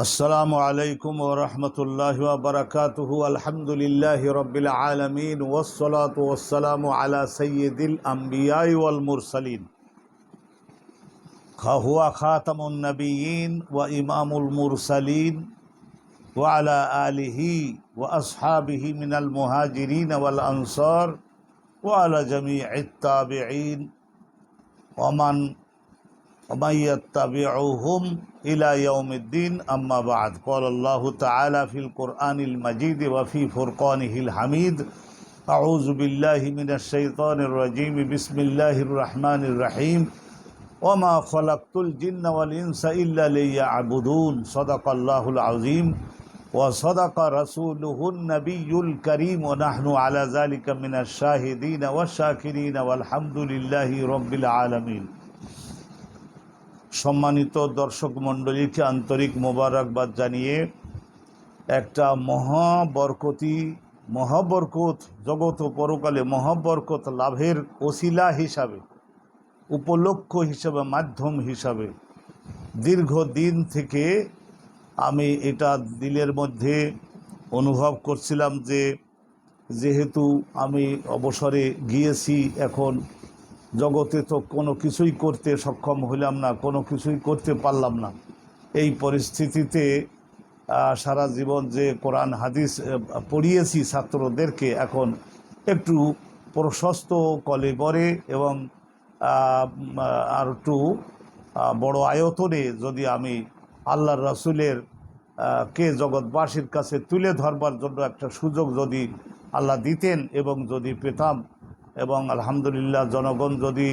السلام عليكم ورحمة الله وبركاته. الحمد لله رب العالمين والصلاة والسلام على سيد الأنبياء والمرسلين. هو خاتم النبيين وإمام المرسلين وعلى آله وأصحابه من المهاجرين والأنصار وعلى جميع التابعين ومن ومن إلى يوم الدين أما بعد قال الله تعالى في القرآن المجيد وفي فرقانه الحميد أعوذ بالله من الشيطان الرجيم بسم الله الرحمن الرحيم وما خلقت الجن والإنس إلا ليعبدون صدق الله العظيم وصدق رسوله النبي الكريم ونحن على ذلك من الشاهدين والشاكرين والحمد لله رب العالمين সম্মানিত দর্শক মণ্ডলীকে আন্তরিক মোবারকবাদ জানিয়ে একটা মহাবরকতি, মহাবরকত জগৎ ও পরকালে মহাবরকত লাভের ওসিলা হিসাবে, উপলক্ষ হিসাবে, মাধ্যম হিসাবে দীর্ঘদিন থেকে আমি এটা দিলের মধ্যে অনুভব করছিলাম যে, যেহেতু আমি অবসরে গিয়েছি এখন জগতে তো কোনো কিছুই করতে সক্ষম হইলাম না, কোনো কিছুই করতে পারলাম না। এই পরিস্থিতিতে সারা জীবন যে কোরআন, হাদিস পড়িয়েছি ছাত্রদেরকে এখন একটু প্রশস্ত কলে কলেবরে এবং আর একটু বড় আয়তনে যদি আমি আল্লাহর রাসুলের কে জগৎবাসীর কাছে তুলে ধরবার জন্য একটা সুযোগ যদি আল্লাহ দিতেন এবং যদি পেতাম এবং আলহামদুলিল্লাহ জনগণ যদি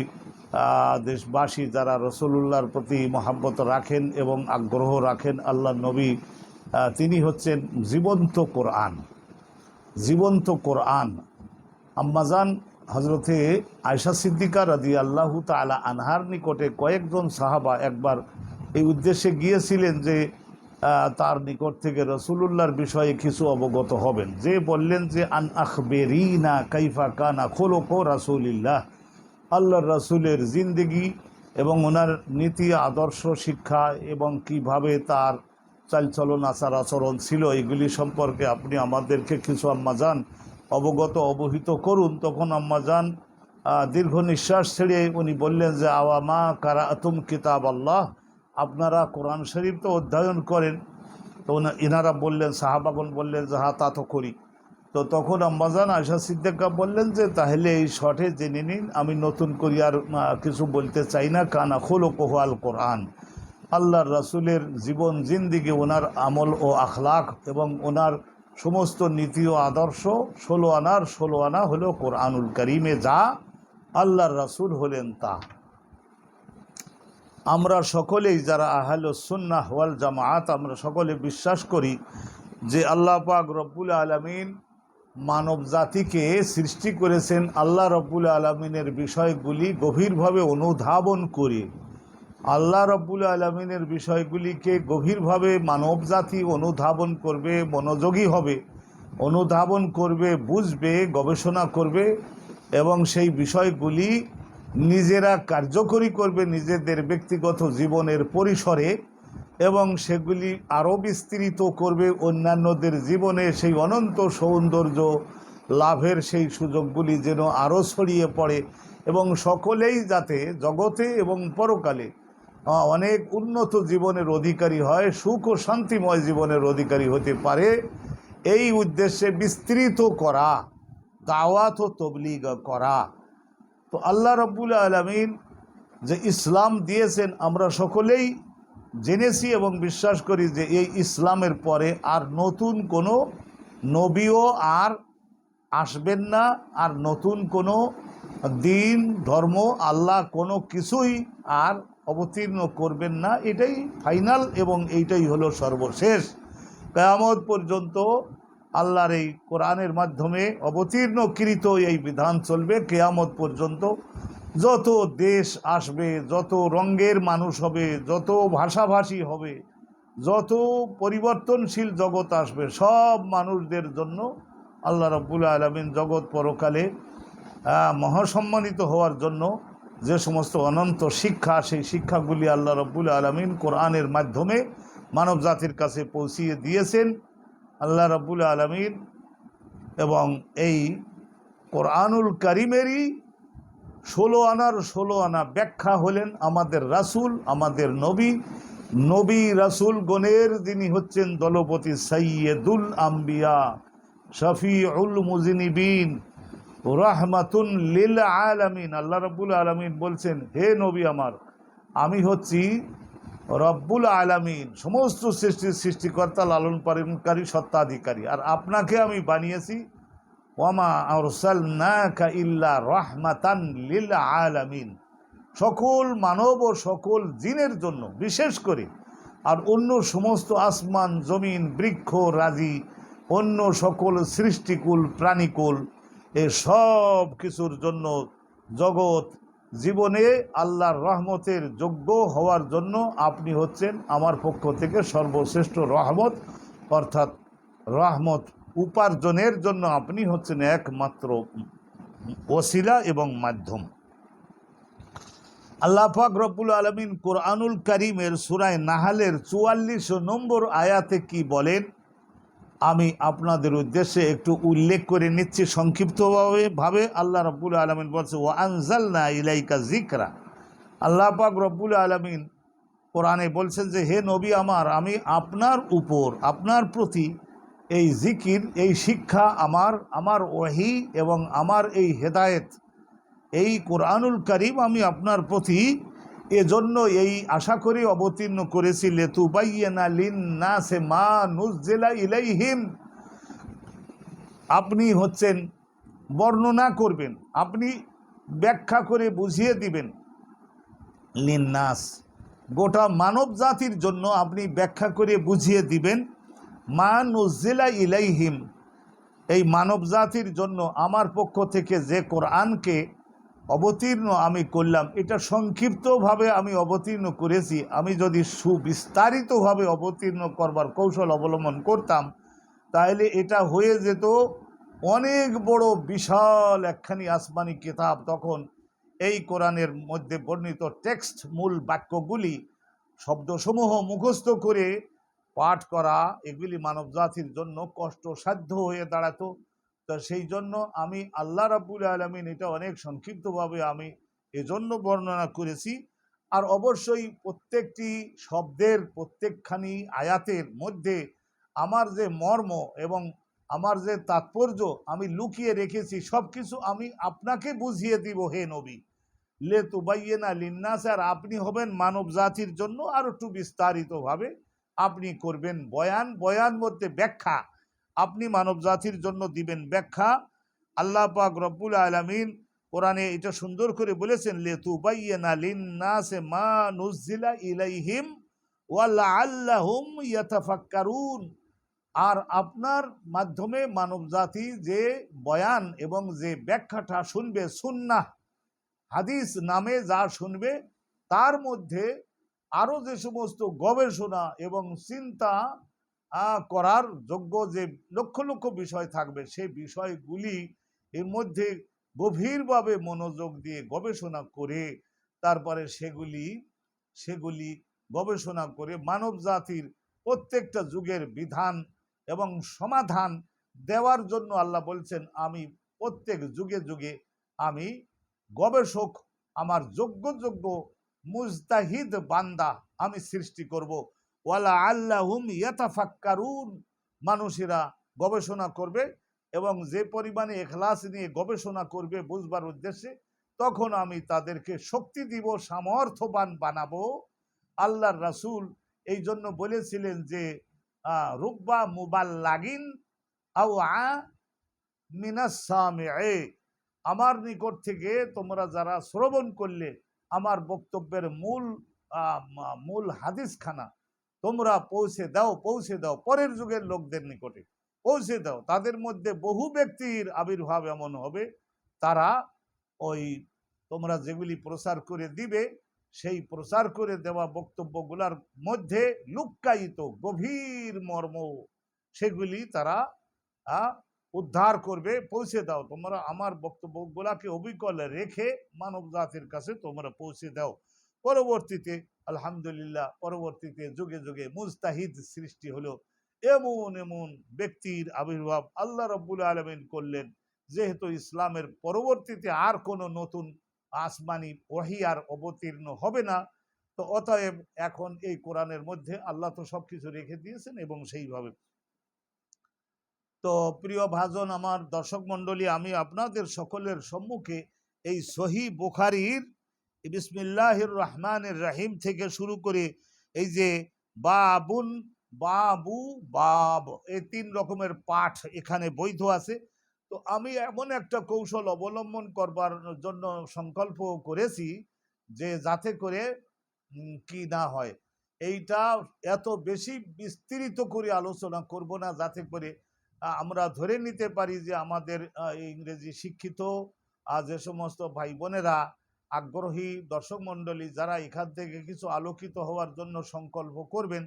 দেশবাসী যারা রসুল্লাহর প্রতি মহাব্বত রাখেন এবং আগ্রহ রাখেন, আল্লাহ নবী তিনি হচ্ছেন জীবন্ত কোরআন। জীবন্ত কোরআন। আম্মাজান হজরতে আয়সা সিদ্দিকা রাদি আল্লাহ তালা আনহার নিকটে কয়েকজন সাহাবা একবার এই উদ্দেশ্যে গিয়েছিলেন যে তার নিকট থেকে রসুলুল্লাহর বিষয়ে কিছু অবগত হবেন। যে বললেন যে, আন আখবেরি না কাইফা কানা খোলকো রাসুলিল্লাহ। আল্লাহর রসুলের জিন্দেগি এবং ওনার নীতি, আদর্শ, শিক্ষা এবং কীভাবে তার চালচলন, আচার আচরণ ছিল, এগুলি সম্পর্কে আপনি আমাদেরকে কিছু আম্মা আম্মাজান অবগত, অবহিত করুন। তখন আম্মাজান দীর্ঘ নিঃশ্বাস ছেড়ে উনি বললেন যে আওয়ামা কারা আতুম কিতাব আল্লাহ আপনারা কোরআন শরীফ তো অধ্যয়ন করেন, তো ইনারা বললেন সাহাবাগন বললেন যে হ্যাঁ তা তো করি। তো তখন আম্মাজান আয়সা সিদ্দিকা বললেন যে, তাহলে এই শটে জেনে নিন, আমি নতুন করি আর কিছু বলতে চাই না। কানা খোলো কোহাল কোরআন। আল্লাহর রাসুলের জীবন জিন্দিগি, ওনার আমল ও আখলাক এবং ওনার সমস্ত নীতি ও আদর্শ ষোলো আনার, ষোলো আনা হলো কোরআনুল করিমে, যা আল্লাহর রাসুল হলেন তা। আমরা সকলেই যারা আহল সুন্না হওয়াল জামায়াত আমরা সকলে বিশ্বাস করি যে আল্লাহ পাক রব্বুল আলমিন মানব জাতিকে সৃষ্টি করেছেন। আল্লাহ রব্বুল আলমিনের বিষয়গুলি গভীরভাবে অনুধাবন করে। আল্লাহ রব্বুল আলমিনের বিষয়গুলিকে গভীরভাবে মানব জাতি অনুধাবন করবে, মনোযোগী হবে, অনুধাবন করবে, বুঝবে, গবেষণা করবে এবং সেই বিষয়গুলি নিজেরা কার্যকরী করবে নিজেদের ব্যক্তিগত জীবনের পরিসরে এবং সেগুলি আরও বিস্তৃত করবে অন্যান্যদের জীবনে সেই অনন্ত সৌন্দর্য লাভের সেই সুযোগগুলি যেন আরও ছড়িয়ে পড়ে এবং সকলেই যাতে জগতে এবং পরকালে অনেক উন্নত জীবনের অধিকারী হয়, সুখ ও শান্তিময় জীবনের অধিকারী হতে পারে। এই উদ্দেশ্যে বিস্তৃত করা, দাওয়াত ও তবলিগ করা। তো আল্লাহ রব্বুল আলমিন যে ইসলাম দিয়েছেন, আমরা সকলেই জেনেছি এবং বিশ্বাস করি যে এই ইসলামের পরে আর নতুন কোনো নবীও আর আসবেন না, আর নতুন কোনো দিন, ধর্ম, আল্লাহ কোনো কিছুই আর অবতীর্ণ করবেন না। এটাই ফাইনাল এবং এইটাই হলো সর্বশেষ। কেয়ামত পর্যন্ত আল্লাহর এই কোরআনের মাধ্যমে অবতীর্ণকৃত এই বিধান চলবে কেয়ামত পর্যন্ত। যত দেশ আসবে, যত রঙ্গের মানুষ হবে, যত ভাষাভাষী হবে, যত পরিবর্তনশীল জগৎ আসবে, সব মানুষদের জন্য আল্লাহ রব্বুল আলমিন জগৎ পরকালে মহাসম্মানিত হওয়ার জন্য যে সমস্ত অনন্ত শিক্ষা, সেই শিক্ষাগুলি আল্লাহ রব্বুল আলমিন কোরআনের মাধ্যমে মানব জাতির কাছে পৌঁছিয়ে দিয়েছেন। আল্লাহ রাবুল আলমিন এবং এই কোরআনুল করিমেরই ষোলো আনার ষোলো আনা ব্যাখ্যা হলেন আমাদের রাসূল, আমাদের নবী। নবী রাসূল গণের যিনি হচ্ছেন দলপতি সৈয়দুল আম্বিয়া, শফিউল মুজিনিবিন, রহমাতুন লিল আলামিন। আল্লাহ রব্বুল আলামিন বলছেন, হে নবী আমার, আমি হচ্ছি রব্বুল আলামিন, সমস্ত সৃষ্টির সৃষ্টিকর্তা লালন পালনকারী সত্তাধিকারী। আর আপনাকে আমি বানিয়েছি, ওয়ামা আরসালনাকা ইল্লা রাহমাতান লিল আলামিন। সকল মানব ও সকল জিনের জন্য, বিশেষ করে, আর অন্য সমস্ত আসমান, জমিন, বৃক্ষ, রাজি, অন্য সকল সৃষ্টিকুল, প্রাণীকুল, এ সব কিছুর জন্য জগৎ জীবনে আল্লাহর রহমতের যোগ্য হওয়ার জন্য আপনি হচ্ছেন আমার পক্ষ থেকে সর্বশ্রেষ্ঠ রহমত, অর্থাৎ রহমত উপার্জনের জন্য আপনি হচ্ছেন একমাত্র ওসিলা এবং মাধ্যম। আল্লাহ পাক আলমিন কোরআনুল করিমের সুরায় নাহালের চুয়াল্লিশ নম্বর আয়াতে কি বলেন? আমি আপনাদের উদ্দেশ্যে একটু উল্লেখ করে নিচ্ছি সংক্ষিপ্তভাবে, ভাবে আল্লাহ রব্বুল আলমিন বলছে ও আনজাল না ইলাইকা জিকরা আল্লাহ পাক রব্বুল আলমিন কোরআনে বলছেন যে, হে নবী আমার, আমি আপনার উপর, আপনার প্রতি এই জিকির, এই শিক্ষা আমার আমার ওহি এবং আমার এই হেদায়েত, এই কোরআনুল করিম আমি আপনার প্রতি এজন্য এই আশা করে অবতীর্ণ করেছি, লেতুবাইয়েনা লিন না সে মা নুজেলা ইলাইহিম। আপনি হচ্ছেন, বর্ণনা করবেন, আপনি ব্যাখ্যা করে বুঝিয়ে দিবেন। লিন্নাস, গোটা মানব জাতির জন্য আপনি ব্যাখ্যা করে বুঝিয়ে দিবেন, মা নুজেলা ইলাইহিম। এই মানব জাতির জন্য আমার পক্ষ থেকে যে কোরআনকে অবতীর্ণ আমি করলাম। এটা সংক্ষিপ্তভাবে আমি অবতীর্ণ করেছি। আমি যদি সুবিস্তারিতভাবে অবতীর্ণ করবার কৌশল অবলম্বন করতাম, তাহলে এটা হয়ে যেত অনেক বড় বিশাল একখানি আসমানি কিতাব। তখন এই কোরআনের মধ্যে বর্ণিত টেক্সট মূল বাক্যগুলি শব্দসমূহ মুখস্থ করে পাঠ করা, এগুলি মানব জাতির জন্য কষ্টসাধ্য হয়ে দাঁড়াতো। তো সেই জন্য আমি আল্লাহ রাবুল আলমিন এটা অনেক সংক্ষিপ্তভাবে আমি এজন্য বর্ণনা করেছি। আর অবশ্যই প্রত্যেকটি শব্দের প্রত্যেকখানি আয়াতের মধ্যে আমার যে মর্ম এবং আমার যে তাৎপর্য আমি লুকিয়ে রেখেছি সব কিছু আমি আপনাকে বুঝিয়ে দিব হে নবী। লে তুবাইয়ে না লিন্নাস, আর আপনি হবেন মানব জাতির জন্য আর একটু বিস্তারিতভাবে আপনি করবেন বয়ান। বয়ান মধ্যে ব্যাখ্যা। আপনি মানব জাতির জন্য দিবেন ব্যাখ্যা। আল্লাহ পাক রব্বুল আলমিন কোরআনে এটা সুন্দর করে বলেছেন লেতু ইলাইহিম ওয়াল্লা আল্লাহুম আর আপনার মাধ্যমে মানব জাতি যে বয়ান এবং যে ব্যাখ্যাটা শুনবে, সুন্নাহ, হাদিস নামে যা শুনবে, তার মধ্যে আরও যে সমস্ত গবেষণা এবং চিন্তা করার যোগ্য যে লক্ষ লক্ষ বিষয় থাকবে সেই বিষয়গুলি এর মধ্যে গভীরভাবে মনোযোগ দিয়ে গবেষণা করে, তারপরে সেগুলি সেগুলি গবেষণা করে মানব জাতির প্রত্যেকটা যুগের বিধান এবং সমাধান দেওয়ার জন্য আল্লাহ বলছেন, আমি প্রত্যেক যুগে যুগে আমি গবেষক, আমার যোগ্য যোগ্য মুজতাহিদ বান্দা আমি সৃষ্টি করব। ওয়ালা আল্লাহুম ইয়াতাফাক্কারুন। মানুষেরা গবেষণা করবে এবং যে পরিমাণে এখলাস নিয়ে গবেষণা করবে বুঝবার উদ্দেশ্যে, তখন আমি তাদেরকে শক্তি দিব, সামর্থ্যবান বানাবো। আল্লাহর রাসূল এই জন্য বলেছিলেন যে রুব্বা মুবাল্লাগিন আও আ মিনাসামে আমার নিকট থেকে তোমরা যারা শ্রবণ করলে, আমার বক্তব্যের মূল মূল হাদিসখানা তোমরা পৌঁছে দাও পৌঁছে দাও। পরের যুগের লোকদের নিকটে। পৌঁছে দাও। তাদের মধ্যে বহু ব্যক্তির আবির্ভাব এমন হবে, তারা ওই তোমরা যেগুলি প্রচার করে দিবে, সেই প্রচার করে দেওয়া বক্তব্যগুলার মধ্যে লুক্কায়িত, গভীর মর্ম, সেগুলি তারা উদ্ধার করবে। পৌঁছে দাও। তোমরা আমার বক্তব্যগুলাকে অবিকল রেখে মানব জাতির কাছে তোমরা পৌঁছে দাও। পরবর্তীতে, আলহামদুলিল্লাহ, পরবর্তীতে যুগে যুগে মুস্তাহিদ সৃষ্টি হলো। এমন এমন ব্যক্তির আবির্ভাব আল্লাহ রব্বুল আলমিন করলেন, যেহেতু ইসলামের পরবর্তীতে আর কোনো নতুন আসমানি আর অবতীর্ণ হবে না, তো অতএব এখন এই কোরআনের মধ্যে আল্লাহ তো সব কিছু রেখে দিয়েছেন এবং সেইভাবে। তো প্রিয় ভাজন আমার দর্শক মণ্ডলী, আমি আপনাদের সকলের সম্মুখে এই সহি বুখারির বিসমিল্লাহির রহমানের রাহিম থেকে শুরু করে এই যে বাবুন, বাবু, বাব এই তিন রকমের পাঠ এখানে বৈধ আছে। তো আমি এমন একটা কৌশল অবলম্বন করবার জন্য সংকল্প করেছি যে যাতে করে কি না হয়। এইটা এত বেশি বিস্তৃত করে আলোচনা করব না, যাতে করে আমরা ধরে নিতে পারি যে আমাদের ইংরেজি শিক্ষিত যে সমস্ত ভাই বোনেরা আগ্রহী দর্শক মণ্ডলী যারা এখান থেকে কিছু আলোকিত হওয়ার জন্য সংকল্প করবেন,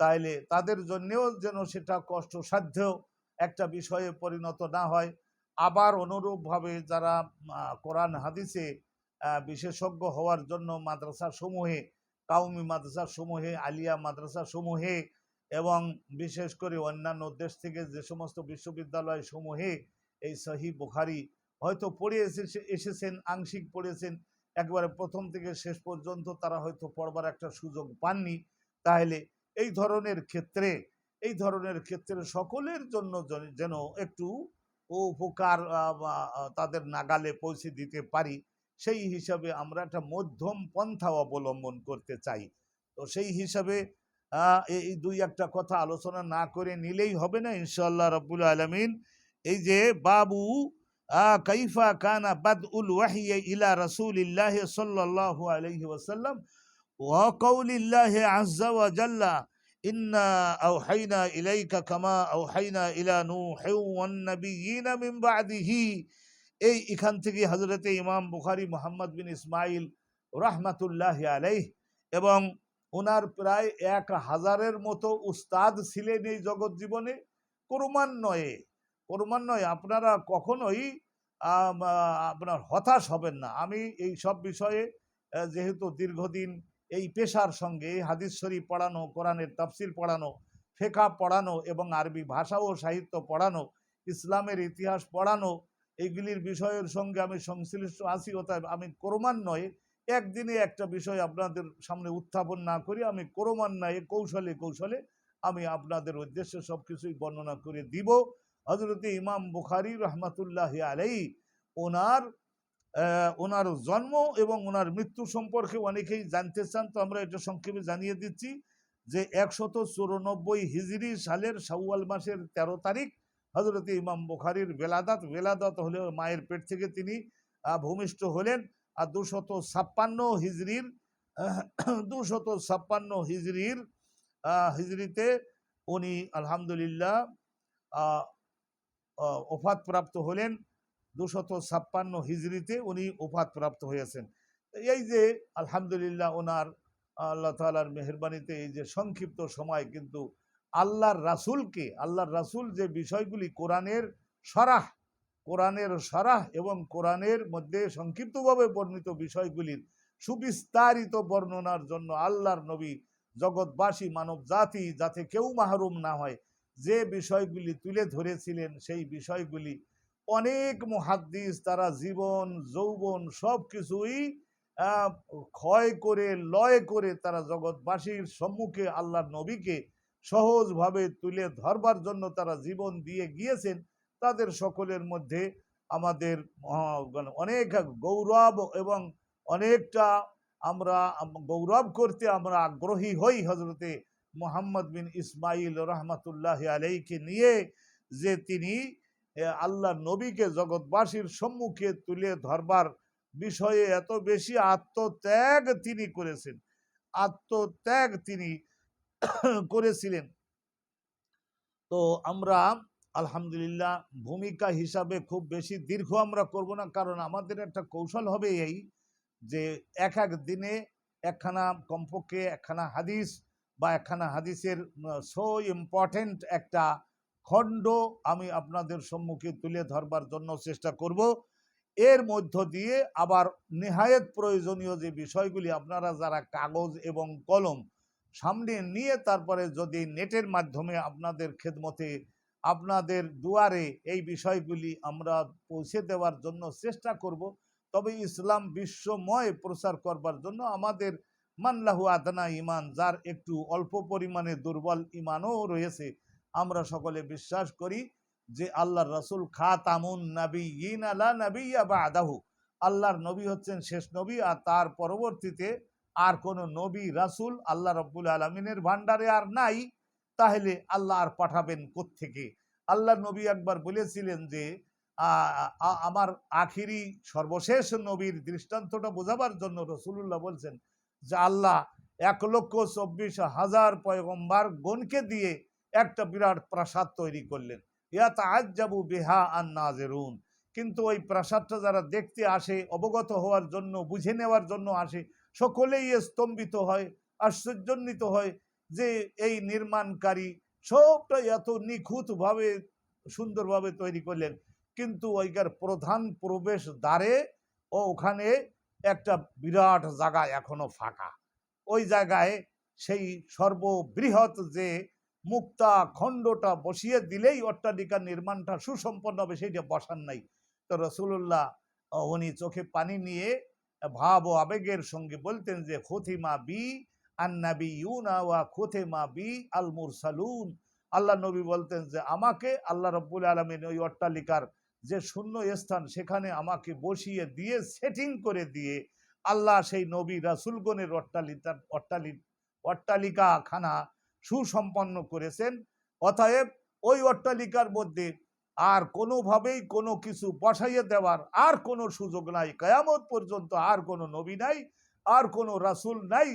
তাইলে তাদের জন্যেও যেন সেটা কষ্টসাধ্য একটা বিষয়ে পরিণত না হয়। আবার অনুরূপভাবে যারা কোরআন, হাদিসে বিশেষজ্ঞ হওয়ার জন্য মাদ্রাসা সমূহে কাউমি মাদ্রাসা সমূহে আলিয়া মাদ্রাসা সমূহে এবং বিশেষ করে অন্যান্য দেশ থেকে যে সমস্ত বিশ্ববিদ্যালয় সমূহে এই সহি বুখারি হয়তো পড়ে এসেছে, এসেছেন, আংশিক পড়েছেন একবারে প্রথম থেকে শেষ পর্যন্ত তারা হয়তো পড়বার একটা সুযোগ পাননি, তাহলে এই ধরনের ক্ষেত্রে, এই ধরনের ক্ষেত্রে সকলের জন্য যেন- একটু উপকার তাদের নাগালে পৌঁছে দিতে পারি, সেই হিসাবে আমরা একটা মধ্যম পন্থা অবলম্বন করতে চাই। তো সেই হিসাবে এই দুই একটা কথা আলোচনা না করে নিলেই হবে না ইনশাল্লাহ রব্বুল আলমিন। এই যে বাবু কাইফা কানা বাদ উল ওয়াহিয়া ইলা রসুলিল্লাহ সাল্লাহ আলহি ওসাল্লাম ওয়াকৌলিল্লাহ আজ্জা ওয়াজাল্লা ইন্না আওহাইনা ইলাইকা কামা আওহাইনা ইলা নূহ ওয়ান্নাবিয়িনা মিন বাদিহি। এই এখান থেকে হজরতে ইমাম বুখারি মোহাম্মদ বিন ইসমাইল রহমাতুল্লাহ আলাইহ এবং ওনার প্রায় এক হাজারের মতো উস্তাদ ছিলেন এই জগৎ জীবনে ক্রমান্বয়ে ক্রমান্বয়ে আপনারা কখনোই আপনার হতাশ হবেন না। আমি এই সব বিষয়ে যেহেতু দীর্ঘদিন এই পেশার সঙ্গে হাদিস শরীফ পড়ানো, কোরআনের তাফসির পড়ানো ফেকা পড়ানো এবং আরবি ভাষা ও সাহিত্য পড়ানো, ইসলামের ইতিহাস পড়ানো এইগুলির বিষয়ের সঙ্গে আমি সংশ্লিষ্ট আছি, অতএব আমি ক্রমান্বয়ে একদিনে একটা বিষয় আপনাদের সামনে উত্থাপন না করি, আমি ক্রমান্বয়ে, কৌশলে কৌশলে আমি আপনাদের উদ্দেশ্যে সব কিছুই বর্ণনা করে দিব। হজরতে ইমাম বুখারি রহমাতুল্লাহ আলাই ওনার ওনার জন্ম এবং ওনার মৃত্যু সম্পর্কে অনেকেই জানতে চান তো আমরা এটা সংক্ষেপে জানিয়ে দিচ্ছি যে একশত চুরানব্বই হিজরি সালের শাওয়াল মাসের তেরো তারিখ হজরত ইমাম বুখারির বেলাদাত বেলাদাত হলে মায়ের পেট থেকে তিনি ভূমিষ্ঠ হলেন আর দুশত ছাপ্পান্ন হিজরির দুশত ছাপ্পান্ন হিজরির আহ, হিজরিতে উনি আলহামদুলিল্লাহ আহ, আহ, ওফাত প্রাপ্ত হলেন। দুশত ছাপ্পান্ন হিজরিতে উনি ওফাত প্রাপ্ত হয়েছেন। এই যে আলহামদুলিল্লাহ ওনার আল্লাহ তালার মেহরবানিতে এই যে সংক্ষিপ্ত সময় কিন্তু আল্লাহর রাসূলকে আল্লাহর রাসূল যে বিষয়গুলি কোরআনের সরাহ কোরআনের সরাহ এবং কোরআনের মধ্যে সংক্ষিপ্তভাবে বর্ণিত বিষয়গুলির সুবিস্তারিত বর্ণনার জন্য আল্লাহর নবী জগৎবাসী মানব জাতি যাতে কেউ মাহরুম না হয় যে বিষয়গুলি তুলে ধরেছিলেন, সেই বিষয়গুলি অনেক মুহাদ্দিস তারা জীবন, যৌবন সব কিছুই ক্ষয় করে, লয় করে তারা জগৎবাসীর সম্মুখে আল্লাহ নবীকে সহজভাবে তুলে ধরবার জন্য তারা জীবন দিয়ে গিয়েছেন। তাদের সকলের মধ্যে আমাদের মানে অনেক গৌরব এবং অনেকটা আমরা গৌরব করতে আমরা আগ্রহী হই হজরতে মোহাম্মদ বিন ইসমাইল রহমতুল্লাহ আলাইকে নিয়ে যে তিনি আল্লাহ নবীকে জগৎবাসীর সম্মুখে তুলে ধরবার বিষয়ে এত বেশি আত্মত্যাগ তিনি করেছেন। আত্মত্যাগ তিনি করেছিলেন। তো আমরা আলহামদুলিল্লাহ ভূমিকা হিসাবে খুব বেশি দীর্ঘ আমরা করব না, কারণ আমাদের একটা কৌশল হবে এই যে এক এক দিনে একখানা কমপক্ষে একখানা হাদিস বা একখানা হাদিসের সো ইম্পর্টেন্ট একটা খণ্ড আমি আপনাদের সম্মুখে তুলে ধরবার জন্য চেষ্টা করব। এর মধ্য দিয়ে আবার নেহায়েত প্রয়োজনীয় যে বিষয়গুলি, আপনারা যারা কাগজ এবং কলম সামনে নিয়ে তারপরে যদি নেটের মাধ্যমে আপনাদের খেদমতে আপনাদের দুয়ারে এই বিষয়গুলি আমরা পৌঁছে দেওয়ার জন্য চেষ্টা করব, তবে ইসলাম বিশ্বময় প্রচার করবার জন্য আমাদের মানলাহু আদনা ইমান যার একটু অল্প পরিমাণে দুর্বল ইমানও রয়েছে। আমরা সকলে বিশ্বাস করি যে আল্লাহর রসুল, খাতামুন নবী ইন আলা নবী বা আদাহু আল্লাহর নবী হচ্ছেন শেষ নবী আর তার পরবর্তীতে আর কোনো নবী, রাসুল আল্লাহ রব্বুল আলমিনের ভান্ডারে আর নাই। তাহলে আল্লাহ আর পাঠাবেন কোত্থেকে? আল্লাহ নবী একবার বলেছিলেন যে আমার আখিরি সর্বশেষ নবীর দৃষ্টান্তটা বোঝাবার জন্য রসুল্লাহ বলছেন যে আল্লাহ এক লক্ষ চব্বিশ হাজার পয়গম্বার গণকে দিয়ে একটা বিরাট প্রাসাদ তৈরি করলেন। ইয়াত আজ্জাবু বেহা আর নাজেরুন। কিন্তু ওই প্রাসাদটা যারা দেখতে আসে, অবগত হওয়ার জন্য, বুঝে নেওয়ার জন্য আসে, সকলেই স্তম্ভিত হয় আশ্চর্যান্বিত হয় যে এই নির্মাণকারী সবটা এত নিখুঁতভাবে, সুন্দরভাবে তৈরি করলেন। কিন্তু ওইকার প্রধান প্রবেশ দ্বারে ও ওখানে একটা বিরাট জায়গা এখনও ফাঁকা। ওই জায়গায় সেই সর্ববৃহৎ যে মুক্তা খণ্ডটা বসিয়ে দিলেই অট্টালিকার নির্মাণটা সুসম্পন্ন হবে, সেইটা বসান নাই। তো রসুল্লাহ উনি চোখে পানি নিয়ে ভাব ও আবেগের সঙ্গে বলতেন যে, খোথিমা বি আন্নাবি ইউনা ওয়া খোথেমা বি আল মুরসালুন আল্লাহ নবী বলতেন যে, আমাকে আল্লাহ রব্বুল আলমিন ওই অট্টালিকার যে শূন্য স্থান সেখানে আমাকে বসিয়ে দিয়ে সেটিং করে দিয়ে আল্লাহ সেই নবী রাসুলগণের অট্টালিকা, অট্টালি অট্টালিকা খানা সুসম্পন্ন করেছেন। অতএব ওই অট্টালিকার মধ্যে আর কোনোভাবেই কোনো কিছু বসাইয়ে দেওয়ার আর কোনো সুযোগ নাই। কয়ামত পর্যন্ত আর কোনো নবী নাই, আর কোনো রাসুল নাই।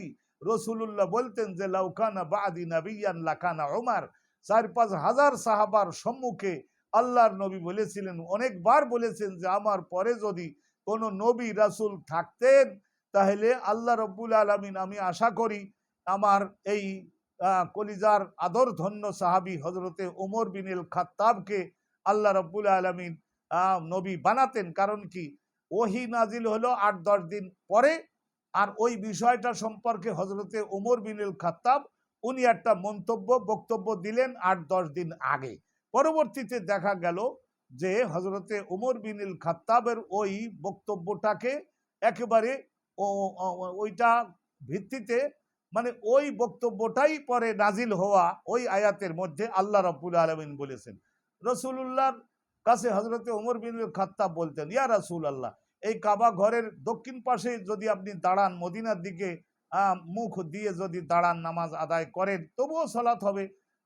রসুলুল্লাহ বলতেন যে লাউকানা বাদি নাবিয়ান লাকানা ওমার চার পাঁচ হাজার সাহাবার সম্মুখে আল্লাহর নবী বলেছিলেন, অনেকবার বলেছেন যে আমার পরে যদি কোনো নবী রাসুল থাকতেন, তাহলে আল্লাহ রব্বুল আলমিন আমি আশা করি আমার এই কলিজার আদর ধন্য সাহাবি হজরতে ওমর বিনিল খাত্তাবকে আল্লাহ রব্বুল আলমিন নবী বানাতেন। কারণ কি? ওহি নাজিল হলো আট, দশ দিন পরে আর ওই বিষয়টা সম্পর্কে হজরতে ওমর বিনুল খাত্তাব উনি একটা মন্তব্য, বক্তব্য দিলেন আট, দশ দিন আগে। পরবর্তীতে দেখা গেল যে হজরতে উমর বিনুল খাত্তাবের ওই বক্তব্যটাকে একেবারে ওইটা ভিত্তিতে মানে ওই বক্তব্যটাই পরে নাজিল হওয়া ওই আয়াতের মধ্যে আল্লাহ রব্বুল আলমিন বলেছেন। রসুল্লাহর কাছে হজরতে উমর বিনুল খাত্তাব বলতেন, ইয়া রাসুল আল্লাহ এই কাবা ঘরের দক্ষিণ পাশে যদি আপনি দাঁড়ান, মদিনার দিকে মুখ দিয়ে যদি দাঁড়ান, নামাজ আদায় করেন, তবুও সলাৎ হবে।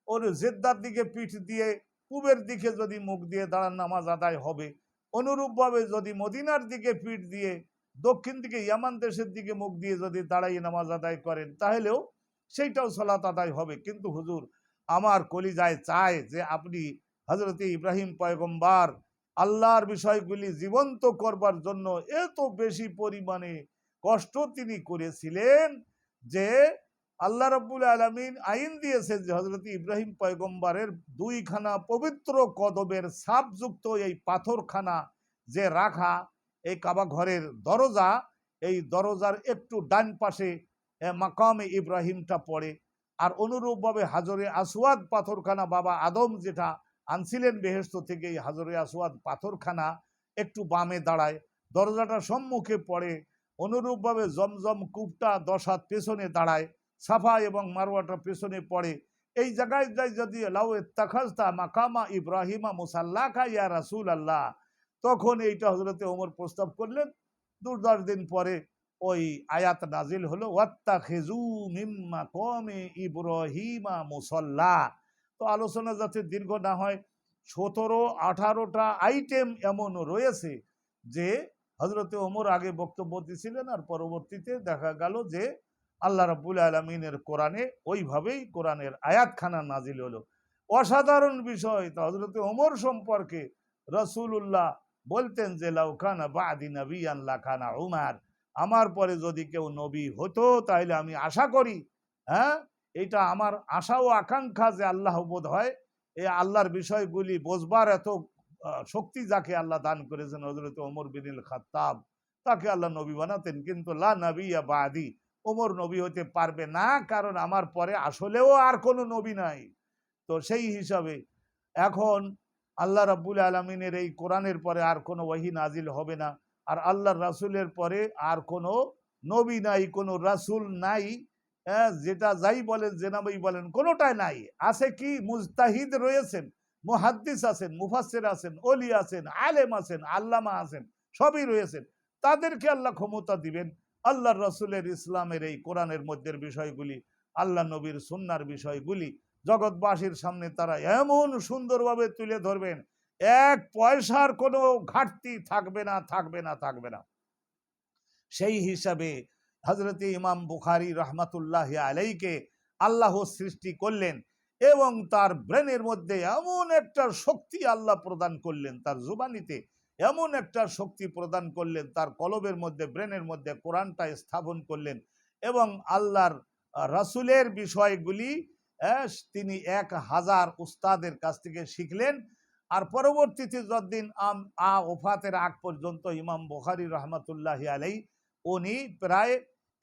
ওর জেদ্দার দিকে পিঠ দিয়ে পূবের দিকে যদি মুখ দিয়ে দাঁড়ান, নামাজ আদায় হবে। অনুরূপভাবে যদি মদিনার দিকে পিঠ দিয়ে, দক্ষিণ দিকে, ইয়ামান দেশের দিকে মুখ দিয়ে যদি দাঁড়াইয়ে নামাজ আদায় করেন, তাহলেও সেইটাও সলাৎ আদায় হবে। কিন্তু হুজুর, আমার কলিজায় চায় যে আপনি হজরতে ইব্রাহিম পয়গম্বার আল্লাহর বিষয়গুলি জীবন্ত করবার জন্য এত বেশি পরিমাণে কষ্ট তিনি করেছিলেন যে আল্লাহ রব্বুল আলমিন আইন দিয়েছেন যে হজরত ইব্রাহিম পয়গম্বরের দুইখানা পবিত্র কদবের সাপযুক্ত এই পাথরখানা যে রাখা, এই কাবা ঘরের দরজা, এই দরজার একটু ডান পাশে মাকামে ইব্রাহিমটা পড়ে। আর অনুরূপভাবে হাজরে আসওয়াদ পাথরখানা, বাবা আদম যেটা আনছিলেন বেহেস্ত থেকে, এই হাজরে আসওয়াদ পাথরখানা একটু বামে দাঁড়ায়, দরজাটা সম্মুখে পড়ে, অনুরূপভাবে জমজম কূপটা দশ হাত পেছনে দাঁড়ায় সাফা এবং মারওয়াটা পেছনে পড়ে। এই জায়গায় যদি লাউ মাকামা ইব্রাহিমা মুসাল্লাকা ইয়া রাসুল আল্লাহ তখন এইটা হজরতে ওমর প্রস্তাব করলেন। দু দশ দিন পরে ওই আয়াত নাজিল হলো ওয়াত্তা খেজু মিম্মা কমে ইব্রাহিমা মুসল্লা। তো আলোচনা যাতে দীর্ঘ না হয়, সতেরো, আঠারোটা আইটেম এমন রয়েছে যে হজরতে ওমর আগে বক্তব্য দিয়েছিলেন আর পরবর্তীতে দেখা গেল যে আল্লাহ রাবুল আলমিনের কোরআনে ওইভাবেই কোরআনের আয়াতখানা নাজিল হলো। অসাধারণ বিষয়। তো হজরতে ওমর সম্পর্কে রসুল্লাহ বলতেন যে লাউখানা বাদি নবী আল্লাহ খানা উমার। আমার পরে যদি কেউ নবী হতো তাহলে আমি আশা করি হ্যাঁ এটা আমার আশা ও আকাঙ্ক্ষা যে আল্লাহ বোধ হয় এই আল্লাহর বিষয়গুলি বোঝবার এত শক্তি যাকে আল্লাহ দান করেছেন হজরত ওমর বিনিল খাত্তাব তাকে আল্লাহ নবী বানাতেন। কিন্তু লা নবী বাদি ওমর নবী হতে পারবে না কারণ আমার পরে আসলেও আর কোনো নবী নাই। তো সেই হিসাবে এখন আল্লাহ রাব্বুল আলমিনের এই কোরআনের পরে আর কোনো ওয়াহি নাজিল হবে না। আর আল্লাহর রাসূলের পরে আর কোনো নবী নাই কোনো রাসূল নাই হ্যাঁ, যেটা যাই বলেন জেনাবই বলেন কোনোটাই নাই। আছে কি? মুজতাহিদ রয়েছেন মুহাদ্দিস আছেন মুফাসের আছেন ওলি আছেন আলেম আছেন আল্লামা আছেন সবই রয়েছেন। তাদেরকে আল্লাহ ক্ষমতা দিবেন। আল্লাহর রসুলের ইসলামের এই কোরআনের মধ্যের বিষয়গুলি আল্লাহ নবীর সুন্নার বিষয়গুলি জগৎবাসীর সামনে তারা এমন সুন্দরভাবে তুলে ধরবেন, এক পয়সার কোনো ঘাটতি থাকবে না থাকবে না থাকবে না। সেই হিসাবে হজরত ইমাম বুখারি রহমাতুল্লাহ আলাইকে আল্লাহ সৃষ্টি করলেন এবং তার ব্রেনের মধ্যে এমন একটা শক্তি আল্লাহ প্রদান করলেন, তার জুবানিতে এমন একটা শক্তি প্রদান করলেন, তার কলবের মধ্যে, ব্রেনের মধ্যে কোরআনটা স্থাপন করলেন এবং আল্লাহর রাসুলের বিষয়গুলি তিনি এক হাজার উস্তাদের কাছ থেকে শিখলেন। আর পরবর্তীতে যতদিন আম, আ ওফাতের আগ পর্যন্ত ইমাম বুখারি রহমতুল্লাহ আলাই উনি প্রায়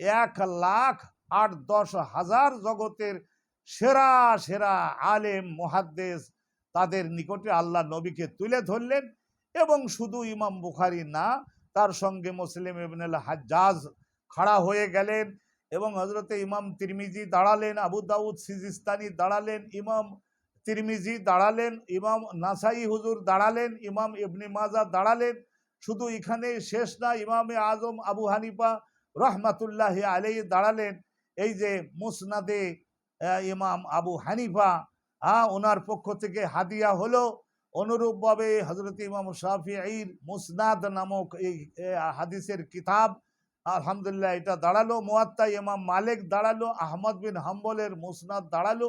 এক লাখ আট দশ হাজার জগতের সেরা সেরা আলেম, মুহাদ্দেস তাদের নিকটে আল্লাহ নবীকে তুলে ধরলেন। এবং শুধু ইমাম বুখারি না, তার সঙ্গে মুসলিম ইবনুল হাজ্জাজ খাড়া হয়ে গেলেন এবং হজরতে ইমাম তিরমিজি দাঁড়ালেন, আবু দাউদ সিজিস্তানি দাঁড়ালেন, ইমাম তিরমিজি দাঁড়ালেন, ইমাম নাসাই হুজুর দাঁড়ালেন, ইমাম ইবনি মাজা দাঁড়ালেন। শুধু এখানে শেষ না, ইমামে আজম আবু হানিফা রহমাতুল্লাহ আলাই দাঁড়ালেন। এই যে মুসনাদে ইমাম আবু হানিফা হ্যাঁ ওনার পক্ষ থেকে হাদিয়া হলো অনুরূপভাবে হজরত ইমাম শাফিঈর মুসনাদ নামক এই হাদিসের কিতাব, আলহামদুলিল্লাহ এটা দাঁড়াল। মুয়াত্তা ইমাম মালিক দাঁড়াল, আহমদ বিন হাম্বলের মুসনাদ দাঁড়াল।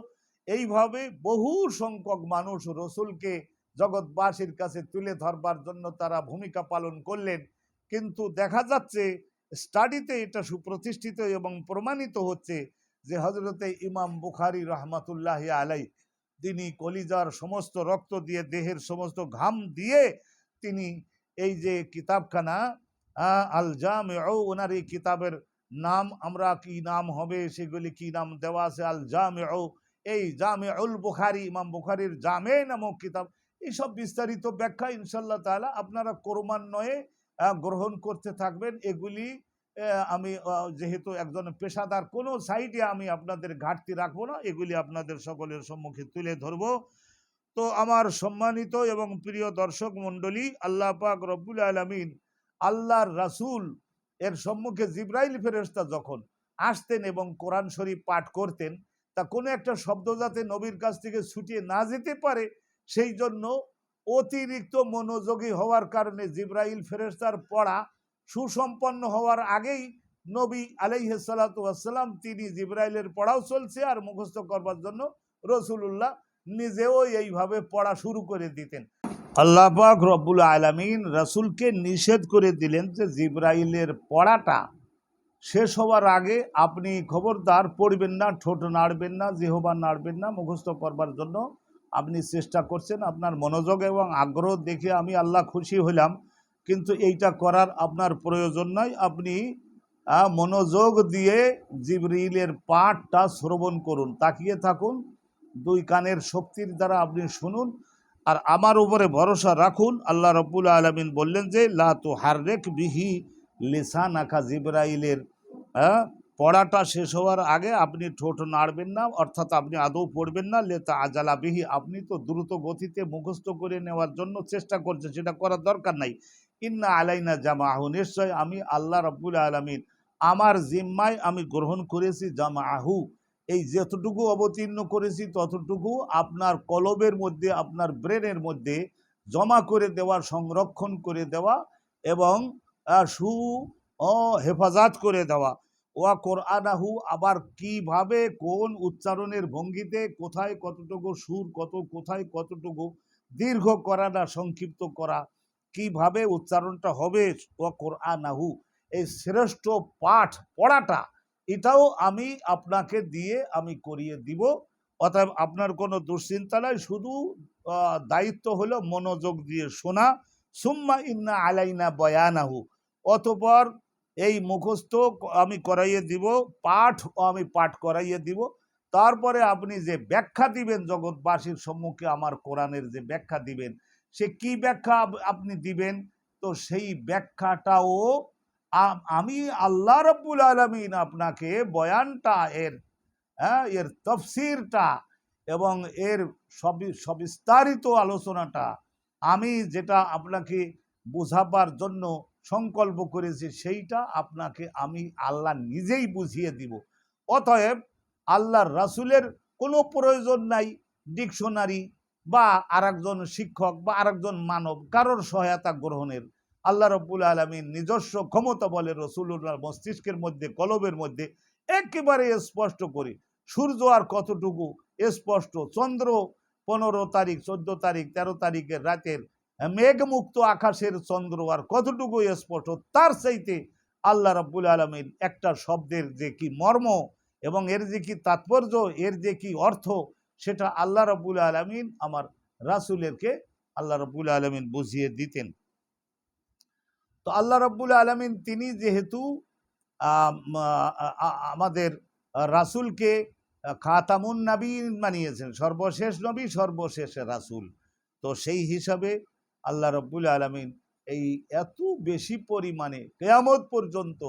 এইভাবে বহু সংখ্যক মানুষ রসুলকে জগৎবাসীর কাছে তুলে ধরবার জন্য তারা ভূমিকা পালন করলেন। কিন্তু দেখা যাচ্ছে, স্টাডিতে এটা সুপ্রতিষ্ঠিত এবং প্রমাণিত হচ্ছে যে হজরতে ইমাম বুখারি রহমাতুল্লাহ আলাই তিনি কলিজার সমস্ত রক্ত দিয়ে, দেহের সমস্ত ঘাম দিয়ে তিনি এই যে কিতাবখানা আল জাম ওনার এই কিতাবের নাম আমরা কি নাম হবে, সেগুলি কি নাম দেওয়া আছে? আল জাম এই জামে উল বুখারি, ইমাম বুখারির জামে নামক কিতাব, এইসব বিস্তারিত ব্যাখ্যা ইনশাল্লাহ তাআলা আপনারা ক্রমান্বয়ে গ্রহণ করতে থাকবেন। এগুলি আমি যেহেতু একজন পেশাদার, কোনো সাইডে আমি আপনাদের ঘাটতি রাখব না, এগুলি আপনাদের সকলের সম্মুখে তুলে ধরবো। তো আমার সম্মানিত এবং প্রিয় দর্শক মণ্ডলী, আল্লাহ পাক রব্বুল আলমিন আল্লাহর রাসূল, এর সম্মুখে জিব্রাইল ফেরেশতা যখন আসতেন এবং কোরআন শরীফ পাঠ করতেন, তা কোনো একটা শব্দ যাতে নবীর কাছ থেকে ছুটিয়ে না যেতে পারে, সেই জন্য অতিরিক্ত মনোযোগী হওয়ার কারণে জিব্রাইল ফেরেশতার পড়া সুসম্পন্ন হওয়ার আগেই নবী আলাইহাল্লাম তিনি জিব্রাইলের পড়াও চলছে আর মুখস্থ করবার জন্য রসুলুল্লাহ নিজেও এইভাবে পড়া শুরু করে দিতেন। আল্লাহবাক রব্বুল আলমিন রাসূলকে নিষেধ করে দিলেন যে জিব্রাইলের পড়াটা শেষ হওয়ার আগে আপনি খবরদার পড়বেন না, ঠোঁট নাড়বেন না, জিহবা নাড়বেন না, মুখস্থ করবার জন্য আপনি চেষ্টা করছেন আপনার মনোযোগ এবং আগ্রহ দেখে আমি আল্লাহ খুশি হলাম কিন্তু এইটা করার আপনার প্রয়োজন নয় আপনি মনোযোগ দিয়ে জিবরিলের পাঠটা শ্রবণ করুন, তাকিয়ে থাকুন, দুই কানের শক্তির দ্বারা আপনি শুনুন, আর আমার উপরে ভরসা রাখুন। আল্লাহ রব্বুল আলমিন বললেন যে লাতু তো হাররেক বিহি লিসান আঁকা জিব্রাইলের পড়াটা শেষ হওয়ার আগে আপনি ঠোঁট নাড়বেন না, অর্থাৎ আপনি আদৌ পড়বেন না। লেতা আজালা বিহি, আপনি তো দ্রুত গতিতে মুখস্থ করে নেওয়ার জন্য চেষ্টা করছেন, সেটা করার দরকার নাই। ইন্না আলাইনা জামাহু নিশ্চয় আমি আল্লাহ রব্বুল আলমিন। আমার জিম্মায় আমি গ্রহণ করেছি জামাহু এই যতটুকু অবতীর্ণ করেছি, ততটুকু আপনার কলবের মধ্যে, আপনার ব্রেনের মধ্যে জমা করে দেওয়া, সংরক্ষণ করে দেওয়া এবং সু হেফাজত করে দেওয়া। ওয়া কোরআনাহু, আবার কীভাবে, কোন উচ্চারণের ভঙ্গিতে, কোথায় কতটুকু সুর, কত, কোথায় কতটুকু দীর্ঘ করা না সংক্ষিপ্ত করা কীভাবে উচ্চারণটা হবে? ওয়া কোরআনাহু। এই শ্রেষ্ঠ পাঠ পড়াটা, এটাও আমি আপনাকে দিয়ে আমি করিয়ে দিব। অতএব আপনার কোনো দুশ্চিন্তা নাই, শুধু দায়িত্ব হলো মনোযোগ দিয়ে শোনা। সুম্মা ইন্না আলাইনা বয়ানাহু। অতপর এই মুখস্থ আমি করাইয়ে দিব, পাঠ আমি পাঠ করাইয়ে দিব। তারপরে আপনি যে ব্যাখ্যা দিবেন জগৎবাসীর সম্মুখে আমার কোরআনের যে ব্যাখ্যা দিবেন সে কি ব্যাখ্যা আপ- আপনি দিবেন? তো সেই ব্যাখ্যাটাও আমি আল্লাহ রব্বুল আলমিন আপনাকে বয়ানটা, এর হ্যাঁ এর তফসিরটা এবং এর সবি, সবিস্তারিত আলোচনাটা আমি যেটা আপনাকে বোঝাবার জন্য সংকল্প করেছি, সেইটা আপনাকে আমি আল্লাহ নিজেই বুঝিয়ে দিব। অতএব আল্লাহর রাসূলের কোনো প্রয়োজন নাই, ডিকশনারি বা আরেকজন শিক্ষক বা আরেকজন মানব কারোর সহায়তা গ্রহণের আল্লাহ রব্বুল আলমীর নিজস্ব ক্ষমতা বলে রসুল্লাহ মস্তিষ্কের মধ্যে, কলবের মধ্যে একেবারে স্পষ্ট করে সূর্য আর কতটুকু স্পষ্ট? চন্দ্র পনেরো তারিখ, চোদ্দ তারিখ, তেরো তারিখের রাতের মেঘমুক্ত আকাশের চন্দ্র আর কতটুকু স্পষ্ট? তার চাইতে আল্লাহ রাব্বুল আলমীর একটা শব্দের যে কি মর্ম এবং এর যে কি তাৎপর্য, এর যে কি অর্থ সেটা আল্লাহ রাব্বুল আলমিন আমার রাসুলেরকে আল্লাহ রাব্বুল আলমিন বুঝিয়ে দিতেন। তো আল্লাহ রাব্বুল আলমিন তিনি যেহেতু আমাদের রাসুলকে খাতামুন নবীন মানিয়েছেন সর্বশেষ নবী, সর্বশেষ রাসুল। তো সেই হিসাবে আল্লাহ রব্বুল আলমিন এই এত বেশি পরিমাণে কেয়ামত পর্যন্ত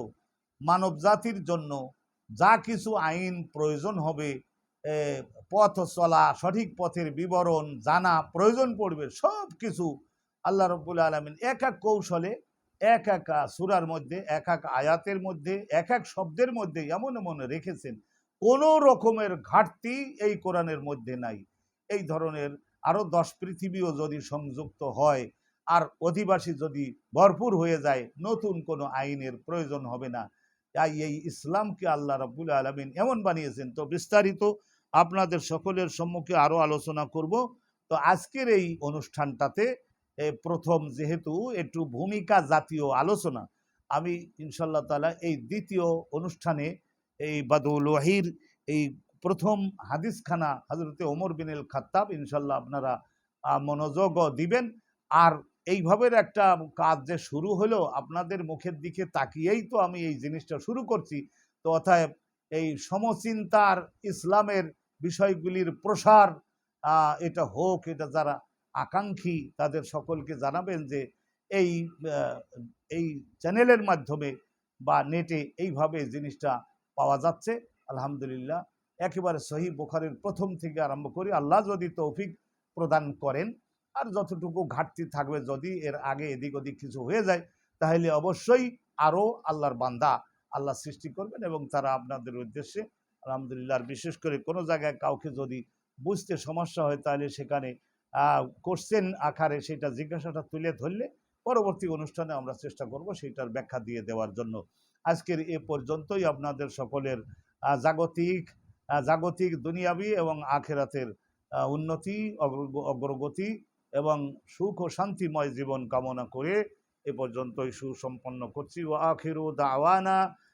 মানব জাতির জন্য যা কিছু আইন প্রয়োজন হবে পথ চলা, সঠিক পথের বিবরণ, জানা, প্রয়োজন পড়বে, সব কিছু আল্লাহ রব্বুল আলমিন এক এক কৌশলে, এক এক সুরার মধ্যে, এক এক আয়াতের মধ্যে, এক এক শব্দের মধ্যে এমন এমন রেখেছেন। কোনো রকমের ঘাটতি এই কোরআনের মধ্যে নাই। এই ধরনের আরও দশ পৃথিবীও যদি সংযুক্ত হয়, আর অধিবাসী যদি ভরপুর হয়ে যায়, নতুন কোনো আইনের প্রয়োজন হবে না। তাই এই ইসলামকে আল্লাহ রাব্বুল আলমিন এমন বানিয়েছেন। তো বিস্তারিত আপনাদের সকলের সম্মুখে আরও আলোচনা করব। তো আজকের এই অনুষ্ঠানটাতে প্রথম যেহেতু একটু ভূমিকা জাতীয় আলোচনা, আমি ইনশাল্লাহ তাআলা এই দ্বিতীয় অনুষ্ঠানে এই বাদুল ওয়াহির এই প্রথম হাদিসখানা হজরতে ওমর বিনুল খাত্তাব ইনশাল্লাহ আপনারা মনোযোগ দিবেন। আর এইভাবে একটা কাজ যে শুরু হলো, আপনাদের মুখের দিকে তাকিয়েই তো আমি এই জিনিসটা শুরু করছি। তো অতএব এই সমচিন্তার ইসলামের বিষয়গুলির প্রসার এটা হোক, এটা যারা আকাঙ্ক্ষী, তাদের সকলকে জানাবেন যে এই এই চ্যানেলের মাধ্যমে বা নেটে এইভাবে জিনিসটা পাওয়া যাচ্ছে। আলহামদুলিল্লাহ, একেবারে সহি বোখারের প্রথম থেকে আরম্ভ করি আল্লাহ যদি তৌফিক প্রদান করেন, আর যতটুকু ঘাটতি থাকবে যদি এর আগে এদিক ওদিক কিছু হয়ে যায়, তাহলে অবশ্যই আরও আল্লাহর বান্দা আল্লাহ সৃষ্টি করবেন এবং তারা আপনাদের উদ্দেশ্যে আলহামদুলিল্লাহ। আর বিশেষ করে কোনো জায়গায় কাউকে যদি বুঝতে সমস্যা হয়, তাহলে সেখানে কোশ্চেন আকারে সেটা জিজ্ঞাসাটা তুলে ধরলে পরবর্তী অনুষ্ঠানে আমরা চেষ্টা করব সেইটার ব্যাখ্যা দিয়ে দেওয়ার জন্য। আজকের এ পর্যন্তই। আপনাদের সকলের জাগতিক জাগতিক দুনিয়াবি এবং আখেরাতের উন্নতি অগ্রগতি এবং সুখ ও শান্তিময় জীবন কামনা করে এ পর্যন্তই সুসম্পন্ন করছি। ও আখিরু দাওয়ানা